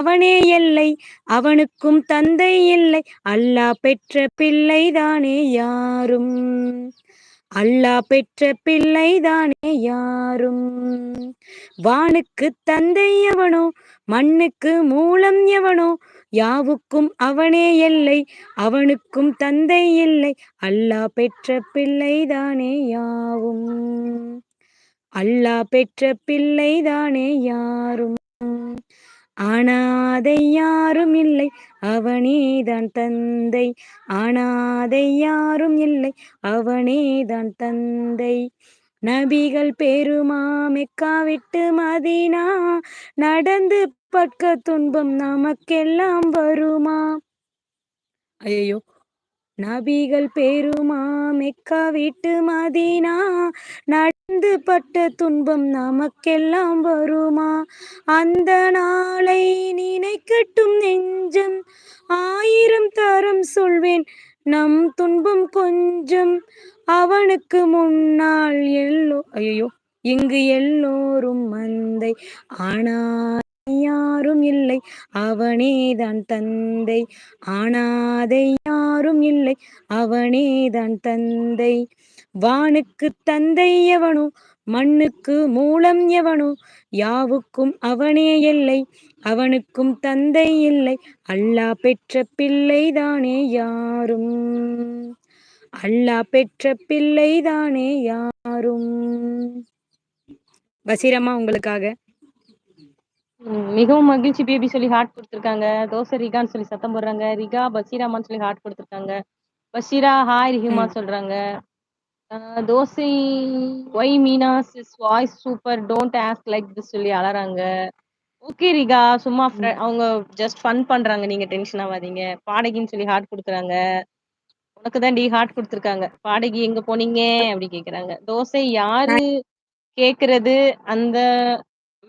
அவனே எல்லை அவனுக்கும் தந்தை இல்லை. அல்லாஹ் பெற்ற பிள்ளைதானே யாரும்? அல்லாஹ் பெற்ற பிள்ளைதானே யாரும்? வானுக்கு தந்தை எவனோ மண்ணுக்கு மூலம் எவனோ? யாவுக்கும் அவனே எல்லை அவனுக்கும் தந்தை இல்லை. அல்லாஹ் பெற்ற பிள்ளைதானே யாவும்? அல்லாஹ் பெற்ற பிள்ளைதானே யாரும்? ஆனாதை யாரும் இல்லை அவனேதான் தந்தை. ஆனாதை யாரும் இல்லை அவனேதான் தந்தை. நபிகள் பெருமாமெக்கா விட்டு மதினா நடந்து பட்க துன்பம் நமக்கெல்லாம் வருமா? ஐயோ நபிகள் பெருமா மெக்கா வீட்டு மதினா நடந்து பட்ட துன்பம் நமக்கெல்லாம் வருமா? அந்த நாளை நினைக்கட்டும் நெஞ்சம் ஆயிரம் தரம் சொல்வேன் நம் துன்பம் கொஞ்சம். அவனுக்கு முன்னால் எல்லோ ஐயோ இங்கு எல்லோரும் மந்தை ஆனால் யாரும் இல்லை. அவனேதான் தந்தை. ஆனாதை யாரும் இல்லை. அவனேதான் தந்தை. வானுக்கு தந்தை எவனோ? மண்ணுக்கு மூலம் எவனோ? யாவுக்கும் அவனே இல்லை. அவனுக்கும் தந்தை இல்லை. அல்லாஹ் பெற்ற பிள்ளைதானே யாரும்? அல்லாஹ் பெற்ற பிள்ளைதானே யாரும்? வசீரமா உங்களுக்காக. மிகவும் மகிழ்ச்சி பேபி சொல்லி ஹார்ட் கொடுத்துருக்காங்க. தோசை ரிகான்னு சொல்லி சத்தம் போடுறாங்க. ரிகா பஷீராமான்னு சொல்லி ஹார்ட் கொடுத்துருக்காங்க. பஷீரா ஹாய் ரிஹிமா சொல்றாங்க. Dosa why Meena is voice super don't ask like this சொல்லி அலறாங்க. ஓகே ரிகா சும்மா அவங்க ஜஸ்ட் ஃபன் பண்றாங்க. நீங்க டென்ஷன் ஆகாதீங்க. பாடகின்னு சொல்லி ஹார்ட் கொடுக்குறாங்க. உனக்கு தான் டி ஹார்ட் கொடுத்துருக்காங்க. பாடகி எங்க போனீங்க? அப்படி கேக்குறாங்க. தோசை யாரு கேக்குறது? அந்த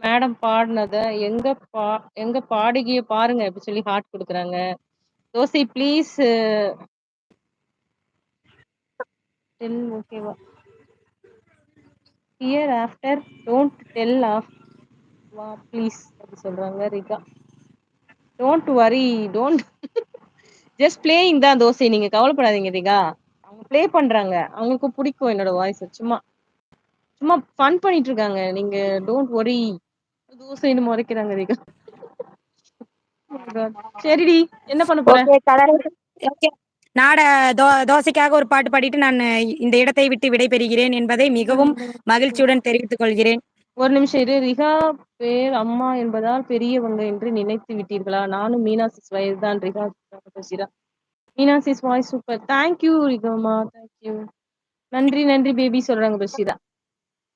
மேடம் பாடினதை எங்க பா எங்க பாடகிய பாருங்க அப்படி சொல்லி ஹார்ட் கொடுக்குறாங்க தோசை ப்ளீஸ் டெல் ஓகேவா? Here after don't tell off வா ப்ளீஸ் அப்படி சொல்றாங்க ரிகா. Don't worry don't just playing தான் தோசை. நீங்க கவலைப்படாதீங்க ரிகா. அவங்க ப்ளே பண்றாங்க. அவங்களுக்கு பிடிக்கும் என்னோட வாய்ஸ். சும்மா சும்மா ஃபன் பண்ணிட்டு இருக்காங்க. நீங்க டோன்ட் ஒரி தோசைன்னு முறைக்கிறாங்க ரிகா. சரிடி என்ன பண்ண போற? நாட தோ தோசைக்காக ஒரு பாட்டு பாடிட்டு நான் இந்த இடத்தை விட்டு விடைபெறுகிறேன் என்பதை மிகவும் மகிழ்ச்சியுடன் தெரிவித்துக் கொள்கிறேன். ஒரு நிமிஷம் இரு. ரிகா பேர் அம்மா என்பதால் பெரியவங்க என்று நினைத்து விட்டீர்களா? நானும் மீனா சிஸ் வயதுதான் ரிகா பேசுகிறா. Meena sis voice super. Thank you ரிகாமா. Thank you. நன்றி நன்றி பேபி சொல்றாங்க பஷீரா.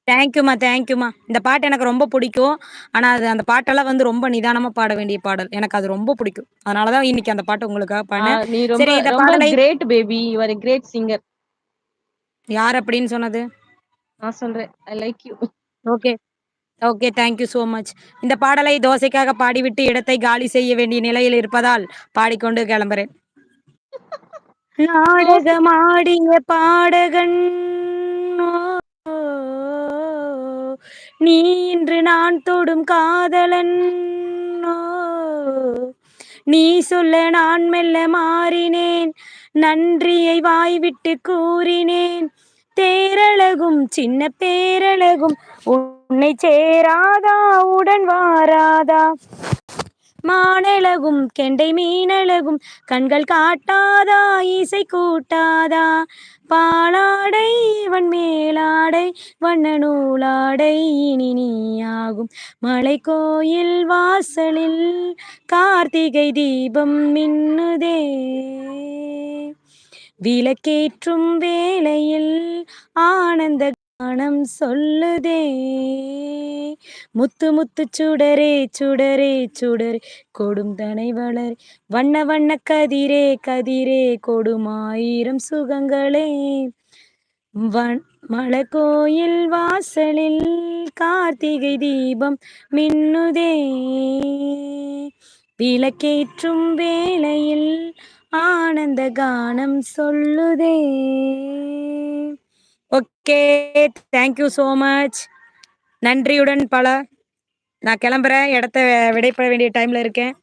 தேங்க்யூமா தேங்க்யூமா இந்த பாட்டு எனக்கு ரொம்ப பிடிக்கும். ஆனா அது அந்த பாட்டெல்லாம் வந்து ரொம்ப நிதானமா பாட வேண்டிய பாடல். எனக்கு அது ரொம்ப பிடிக்கும். அதனாலதான் இன்னைக்கு அந்த பாட்டு உங்களுக்காக பண்ணேன் நீ ரொம்ப ரொம்ப great baby you are great singer யார் அப்படின்னு சொன்னது? நான் சொல்றேன். I like you okay okay thank you so much இந்த பாடலை தோசைக்காக பாடிவிட்டு இடத்தை காலி செய்ய வேண்டிய நிலையில் இருப்பதால் பாடிக்கொண்டு கிளம்புறேன். நாடகமாடிய பாடகன் நீ இன்று நான் தொடும் காதலன். நீ சொல்ல நான் மெல்ல மாறினேன். நன்றியை வாய்விட்டு கூறினேன். தேரழகும் சின்ன பேரழகும் உன்னை சேராதா உடன் வாராதா? மானழகும் கெண்டை மீனழகும் கண்கள் காட்டாதா இசை கூட்டாதா? பாலாடை இவன் மேலாடை வண்ண நூலாடை இனி நீயாகும். மலை கோயில் வாசலில் கார்த்திகை தீபம் மின்னுதே. விளக்கேற்றும் வேளையில் ஆனந்த கானம் சொல்லுதே. முத்து முத்து சுடரே சுடரே சுடரே. கொடும் தனை வளர் வண்ண வண்ண கதிரே கதிரே. கொடுமாயிரம் சுகங்களே. மலை கோயில் வாசலில் கார்த்திகை தீபம் மின்னுதே. விளக்கேற்றும் வேளையில் ஆனந்த கானம் சொல்லுதே. ஓகே தேங்க்யூ ஸோ மச் நன்றியுடன் பல நான் கிளம்புறேன். இடத்த விடைப்பட வேண்டிய டைம்ல இருக்கேன்.